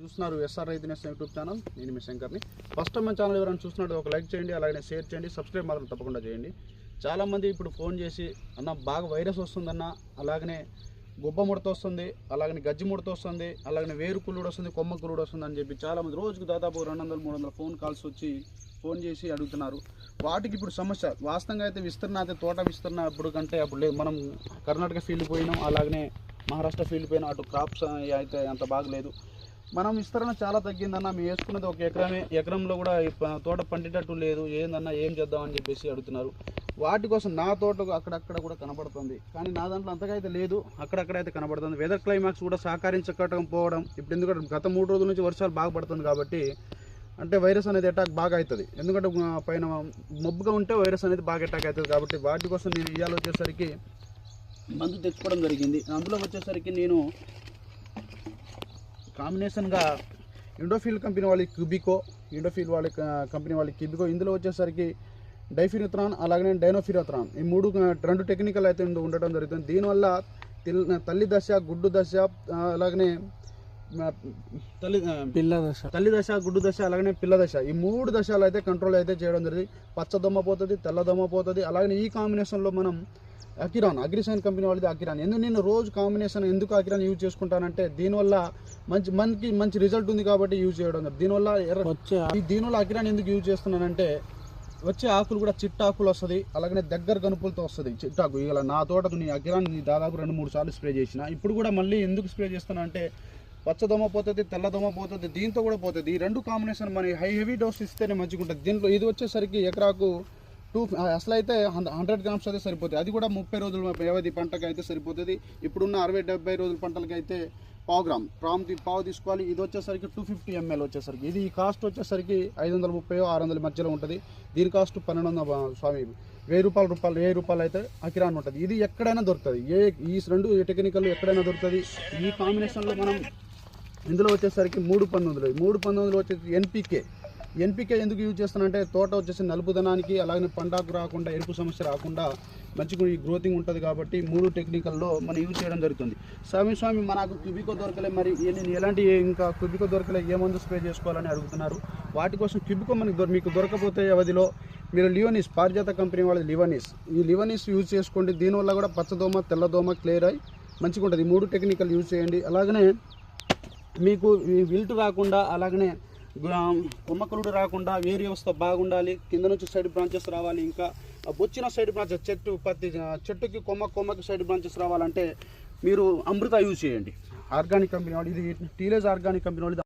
చూస్తున్నారు ఎస్ఆర్ రైతు nation YouTube channel. నేను మీ శంకర్ని. ఫస్ట్ మన ఛానల్ ఎవరైనా చూస్తున్నట్టు ఒక లైక్ చేయండి అలాగే షేర్ చేయండి సబ్స్క్రైబ్ మాత్రం తప్పకుండా చేయండి. చాలామంది ఇప్పుడు ఫోన్ చేసి అన్న బాగా వైరస్ వస్తుందన్న అలాగనే గుబ్బ ముడత వస్తుంది అలాగనే గజ్జి ముడత వస్తుంది అలాగనే వేరు కుళ్ళుడు వస్తుంది కొమ్మ కుళ్ళుడు వస్తుంది అని చెప్పి చాలామంది రోజుకు దాదాపు రెండు వందల మూడు వందల ఫోన్ కాల్స్ వచ్చి ఫోన్ చేసి అడుగుతున్నారు. వాటికి ఇప్పుడు సమస్య వాస్తవంగా అయితే విస్తరణ అయితే తోట విస్తరణ అప్పుడు కంటే అప్పుడు లేదు. మనం కర్ణాటక ఫీల్డ్ పోయినాం అలాగనే మహారాష్ట్ర ఫీల్డ్ పోయినాం అటు క్రాప్స్ అయితే అంత బాగలేదు మనం విస్తరణ చాలా తగ్గిందన్న మేము వేసుకున్నది ఒక ఎకరమే ఎకరంలో కూడా తోట పండేటట్టు లేదు ఏందన్నా ఏం చేద్దామని చెప్పేసి అడుగుతున్నారు. వాటి కోసం నా తోట అక్కడక్కడ కూడా కనబడుతుంది. కానీ నా దాంట్లో అంతగా అయితే లేదు అక్కడక్కడ అయితే కనబడుతుంది. వెదర్ క్లైమాక్స్ కూడా సహకరించకపోవడం ఇప్పుడు ఎందుకంటే గత మూడు రోజుల నుంచి వర్షాలు బాగా పడుతుంది కాబట్టి అంటే వైరస్ అనేది అటాక్ బాగా అవుతుంది ఎందుకంటే పైన మబ్బుగా ఉంటే వైరస్ అనేది బాగా అటాక్ అవుతుంది కాబట్టి వాటి కోసం నేను ఇవాళ వచ్చేసరికి మందు తెచ్చుకోవడం జరిగింది. అందులో వచ్చేసరికి నేను కాంబినేషన్గా ఇండోఫిల్ కంపెనీ వాళ్ళకి క్యూబికో ఇండోఫిల్ వాళ్ళ కంపెనీ వాళ్ళకి క్యూబికో ఇందులో వచ్చేసరికి డైఫినిత్రాన్ అలాగనే డైనోఫిరోత్రాన్ ఈ మూడు ఆ, రెండు టెక్నికల్ అయితే ఉండటం జరుగుతుంది. దీనివల్ల తిల్ తల్లి దశ గుడ్డు దశ ఆ, అలాగనే తల్లి పిల్ల దశ. తల్లి దశ గుడ్డు దశ అలాగనే పిల్ల దశ. ఈ మూడు దశలు అయితే కంట్రోల్ అయితే చేయడం జరిగింది. పచ్చ దొమ్మ పోతుంది తెల్ల దొమ్మ పోతుంది అలాగనే ఈ కాంబినేషన్లో మనం అకిరాన్ అగ్రిసైన్ కంపెనీ వాళ్ళది అకిరాన్. ఎందుకు నేను రోజు కాంబినేషన్ ఎందుకు అకిరాన్ యూజ్ చేసుకుంటానంటే దీనివల్ల మంచి మనకి మంచి రిజల్ట్ ఉంది కాబట్టి యూజ్ చేయడం. దీనివల్ల ఎర్ర వచ్చే ఈ దీనివల్ల అకిరాన్ ఎందుకు యూజ్ చేస్తున్నానంటే వచ్చే ఆకులు కూడా చిట్టాకులు వస్తుంది అలాగనే దగ్గర గనుపులతో వస్తుంది చిట్టాకు ఇలా నా తోటకు నీ అకిరాన్ దాదాపు రెండు మూడు సార్లు స్ప్రే చేసిన ఇప్పుడు కూడా మళ్ళీ ఎందుకు స్ప్రే చేస్తున్నా అంటే పచ్చదొమ్మ పోతుంది తెల్లదొమ్మ పోతుంది దీంతో కూడా పోతుంది. ఈ రెండు కాంబినేషన్ మన హై హెవీ డోస్ ఇస్తేనే మంచిగా ఉంటుంది. దీంట్లో ఇది వచ్చేసరికి ఎకరాకు టూ అసలు అయితే హండ్రెడ్ గ్రామ్స్ అయితే సరిపోతుంది అది కూడా ముప్పై రోజుల వ్యవధి పంటకి అయితే సరిపోతుంది. ఇప్పుడున్న అరవై డెబ్బై రోజుల పంటలకి అయితే పావు గ్రామ్. పావు పావు తీసుకోవాలి. ఇది వచ్చేసరికి టూ ఫిఫ్టీ ఎంఎల్ వచ్చేసరికి. ఇది ఈ కాస్ట్ వచ్చేసరికి ఐదు వందల ముప్పై ఆరు వందల మధ్యలో ఉంటుంది. దీని కాస్ట్ పన్నెండు వందల స్వామి వెయ్యి రూపాయల రూపాయలు వెయ్యి రూపాయలు అయితే అకిరాన్ ఉంటుంది. ఇది ఎక్కడైనా దొరుకుతుంది. ఏ ఈ రెండు టెక్నికల్ ఎక్కడైనా దొరుకుతుంది. ఈ కాంబినేషన్లో మనం ఇందులో వచ్చేసరికి మూడు పంతొమ్మిదిలో మూడు పంతొమ్మిదిలో వచ్చేసి ఎన్పికే ఎన్పికే ఎందుకు యూజ్ చేస్తానంటే తోట వచ్చేసి నలుపుదనానికి అలాగే పండాకు రాకుండా ఎరుపు సమస్య రాకుండా మంచిగా ఈ గ్రోతింగ్ ఉంటుంది కాబట్టి మూడు టెక్నికల్లో మనం యూజ్ చేయడం జరుగుతుంది. స్వామి స్వామి మనకు క్యూబికో దొరకలే మరి నేను ఎలాంటి ఇంకా క్యూబికో దొరకలే ఏ మందు స్ప్రే చేసుకోవాలని అడుగుతున్నారు. వాటి కోసం క్యూబికో మనకు దొర- మీకు దొరకపోతే వ్యవధిలో మీరు లివనీస్ పారిజాత కంపెనీ వాళ్ళది లివనీస్. ఈ లివనీస్ యూజ్ చేసుకోండి. దీనివల్ల కూడా పచ్చదోమ తెల్లదోమ క్లియర్ అయ్యి మంచిగా ఉంటుంది మూడు టెక్నికల్ యూజ్ చేయండి. అలాగనే మీకు ఈ విల్ట్ రాకుండా అలాగనే కొమ్మకలుడు రాకుండా వేరు వ్యవస్థ బాగుండాలి కింద నుంచి సైడ్ బ్రాంచెస్ రావాలి ఇంకా బొచ్చిన సైడ్ బ్రాంచెస్ చెట్టు పత్తి చెట్టుకి కొమ్మ కొమ్మకి సైడ్ బ్రాంచెస్ రావాలంటే మీరు అమృత యూజ్ చేయండి. ఆర్గానిక్ కంపెనీ వాళ్ళు ఇది టీలేజ్ ఆర్గానిక్ కంపెనీ వాళ్ళు